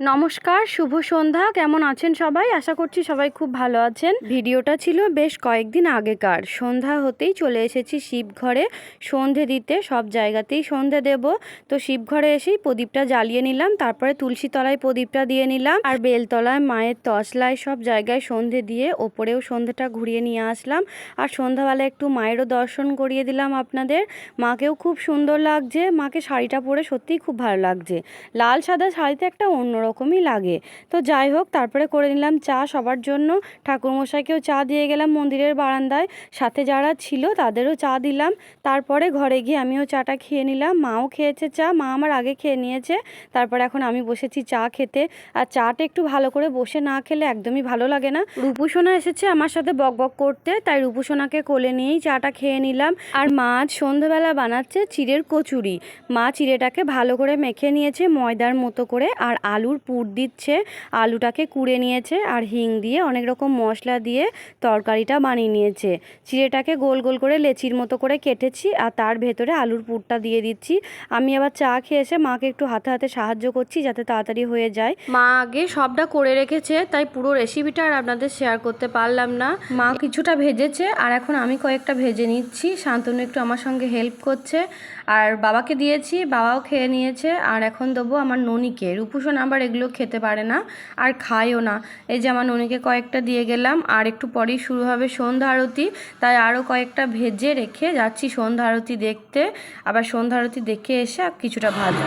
নমস্কার, শুভ সন্ধ্যা। কেমন আছেন সবাই? আশা করছি সবাই খুব ভালো আছেন। ভিডিওটা ছিল বেশ কয়েকদিন আগেকার। সন্ধ্যা হতেই চলে এসেছি শিবঘরে। সন্ধে দিতে সব জায়গাতেই সন্ধে দেব। তো শিবঘরে এসেই প্রদীপটা জ্বালিয়ে নিলাম। তারপরে তুলসী তলায় প্রদীপটা দিয়ে নিলাম। আর বেলতলায়, মায়ের তসলায় সব জায়গায় সন্ধে দিয়ে ওপরেও সন্ধেটা ঘুরিয়ে নিয়ে আসলাম। আর সন্ধ্যাবেলা একটু মায়েরও দর্শন করিয়ে দিলাম আপনাদের। মাকেও খুব সুন্দর লাগছে। মাকে শাড়িটা পরে সত্যিই খুব ভালো লাগছে। লাল সাদা শাড়িতে একটা অন্যরকমই লাগে। তো যাই হোক, তারপরে করে নিলাম চা সবার জন্য। ঠাকুরমশাইকেও চা দিয়ে গেলাম মন্দিরের বারান্দায়। সাথে যারা ছিল তাদেরও চা দিলাম। তারপরে ঘরে গিয়ে আমিও চাটা খেয়ে নিলাম। মাও খেয়েছে চা, মা আমার আগে খেয়ে নিয়েছে। তারপরে এখন আমি বসেছি চা খেতে। আর চাটা একটু ভালো করে বসে না খেলে একদমই ভালো লাগে না। রূপুসোনা এসেছে আমার সাথে বক বক করতে, তাই রূপুসোনাকে কোলে নিয়েই চাটা খেয়ে নিলাম। আর মা আজ সন্ধ্যাবেলা বানাচ্ছে চিড়ের কচুরি। মা চিড়েটাকে ভালো করে মেখে নিয়েছে ময়দার মতো করে, আর আলুর পুর দিচ্ছে, আলুটাকে কুড়ে নিয়েছে আর হিং দিয়ে অনেক রকম মশলা দিয়ে তরকারিটা বানিয়ে নিয়েছে। চিড়েটাকে গোল গোল করে লেচির মতো করে কেটেছি আর তার ভেতরে আলুর পুরটা দিয়ে দিচ্ছি। আমি আবার চা খেয়ে এসে মাকে একটু হাতে হাতে সাহায্য করছি যাতে তাড়াতাড়ি হয়ে যায়। মা আগে সবটা করে রেখেছে, তাই পুরো রেসিপিটা আর আপনাদের শেয়ার করতে পারলাম না। মা কিছুটা ভেজেছে আর এখন আমি কয়েকটা ভেজে নিচ্ছি। শান্তনু একটু আমার সঙ্গে হেল্প করছে। আর বাবাকে দিয়েছি, বাবাও খেয়ে নিয়েছে। আর এখন দেবো আমার ননিকে। রূপুসন আবার এগুলো খেতে পারে না আর খায়ও না। এই যে আমার ননিকে কয়েকটা দিয়ে গেলাম, আর একটু পরেই শুরু হবে সন্ধ্যা আরতি। তাই আরও কয়েকটা ভেজে রেখে যাচ্ছি সন্ধ্যা আরতি দেখতে। আবার সন্ধ্যা আরতি দেখে এসে কিছুটা ভাজবো।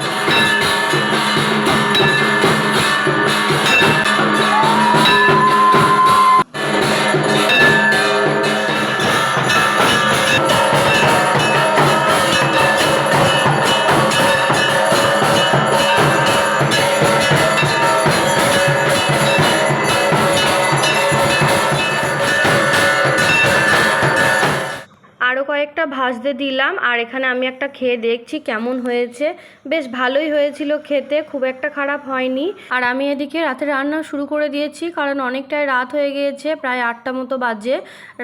কয়েকটা ভাজতে দিলাম আর এখানে আমি একটা খেয়ে দেখছি কেমন হয়েছে। বেশ ভালোই হয়েছিল খেতে, খুব একটা খারাপ হয়নি। আর আমি এদিকে রাতে রান্না শুরু করে দিয়েছি কারণ অনেকটাই রাত হয়ে গিয়েছে, প্রায় আটটা মতো বাজে।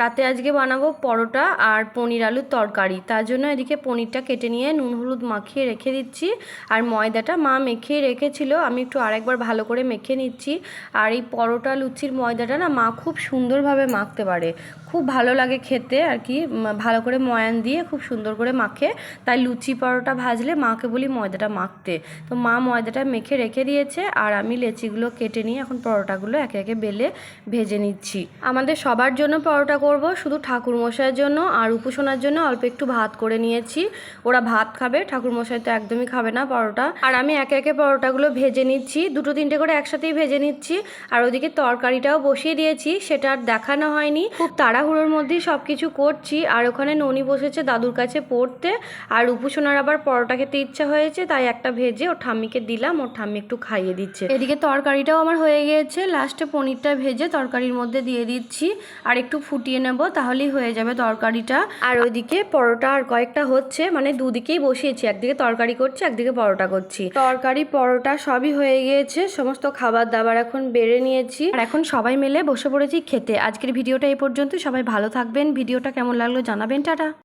রাতে আজকে বানাবো পরোটা আর পনির আলুর তরকারি। তার জন্য এদিকে পনিরটা কেটে নিয়ে নুন হলুদ মাখিয়ে রেখে দিচ্ছি আর ময়দাটা মা মেখেই রেখেছিল। আমি একটু আরেকবার ভালো করে মেখে নিচ্ছি। আর এই পরোটা লুচির ময়দাটা না মা খুব সুন্দরভাবে মাখতে পারে। খুব ভালো লাগে খেতে আর কি ভালো করে ময়ান দিয়ে খুব সুন্দর করে মাখে। তাই লুচি পরোটা ভাজলে মাকে বলি ময়দাটা মাখতে। তো মা ময়দাটা মেখে রেখে দিয়েছে আর আমি লেচিগুলো কেটে নিয়ে এখন পরোটাগুলো একে একে বেলে ভেজে নিচ্ছি। আমাদের সবার জন্য পরোটা করব, শুধু ঠাকুরমশাইয়ের জন্য আর উপাসনার জন্য অল্প একটু ভাত করে নিয়েছি। ওরা ভাত খাবে, ঠাকুরমশাই তো একদমই খাবে না পরোটা। আর আমি একে একে পরোটাগুলো ভেজে নিচ্ছি, দুটো তিনটে করে একসাথেই ভেজে নিচ্ছি। আর ওদিকে তরকারিটাও বসিয়ে দিয়েছি, সেটা আর দেখানো হয়নি। খুব তাড়াহুড়োর মধ্যেই সব কিছু করছি। আর ওখানে ননি বসেছে দাদুর কাছে পড়তে, আর উপুসোনার আবার পরোটা খেতে ইচ্ছা হয়েছে, তাই একটা ভেজে ওর ঠাম্মিকে দিলাম, ওর ঠাম্মি একটু খাইয়ে দিচ্ছে। এদিকে তরকারিটাও আমার হয়ে গিয়েছে লাস্টে পনিরটা ভেজে তরকারির মধ্যে দিয়ে দিচ্ছি, আর একটু ফুটিয়ে নেব, তাহলেই হয়ে যাবে তরকারিটা। আর ওইদিকে পরোটা আর কয়েকটা হচ্ছে মানে দুদিকেই বসিয়েছি, একদিকে তরকারি করছি, একদিকে পরোটা করছি। তরকারি, পরোটা সবই হয়ে গিয়েছে, সমস্ত খাবার দাবার এখন বেড়ে নিয়েছি। আর এখন সবাই মিলে বসে পড়েছি খেতে। আজকের ভিডিওটা এই পর্যন্ত সবাই ভালো থাকবেন, ভিডিওটা কেমন লাগল জানাবেন, টাটা।